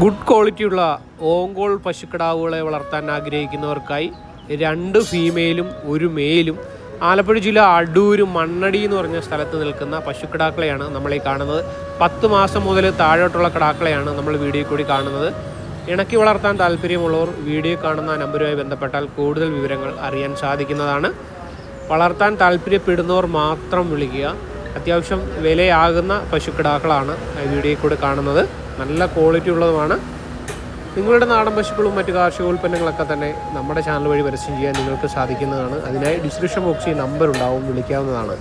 Good ക്വാളിറ്റിയുള്ള ഓങ്കോൾ പശുക്കിടാവുകളെ വളർത്താൻ ആഗ്രഹിക്കുന്നവർക്കായി രണ്ട് ഫീമെയിലും ഒരു മെയിലും ആലപ്പുഴ ജില്ല അടൂര് മണ്ണടി എന്ന് പറഞ്ഞ സ്ഥലത്ത് നിൽക്കുന്ന പശുക്കിടാക്കളെയാണ് നമ്മൾ ഈ കാണുന്നത്. പത്ത് മാസം മുതൽ താഴോട്ടുള്ള കിടാക്കളെയാണ് നമ്മൾ വീഡിയോ കൂടി കാണുന്നത്. ഇണക്കി വളർത്താൻ താല്പര്യമുള്ളവർ വീഡിയോ കാണുന്ന നമ്പറുമായി ബന്ധപ്പെട്ടാൽ കൂടുതൽ വിവരങ്ങൾ അറിയാൻ സാധിക്കുന്നതാണ്. വളർത്താൻ താല്പര്യപ്പെടുന്നവർ മാത്രം വിളിക്കുക. അത്യാവശ്യം വിലയാകുന്ന പശുക്കിടാക്കളാണ് വീഡിയോയിൽ കൂടെ കാണുന്നത്. നല്ല ക്വാളിറ്റി ഉള്ളതുമാണ്. നിങ്ങളുടെ നാടൻ പശുക്കളും മറ്റു കാർഷിക ഉൽപ്പന്നങ്ങളൊക്കെ തന്നെ നമ്മുടെ ചാനൽ വഴി പരസ്യം ചെയ്യാൻ നിങ്ങൾക്ക് സാധിക്കുന്നതാണ്. അതിനായി ഡിസ്ക്രിപ്ഷൻ ബോക്സിൽ നമ്പർ ഉണ്ടാവും വിളിക്കാവുന്നതാണ്.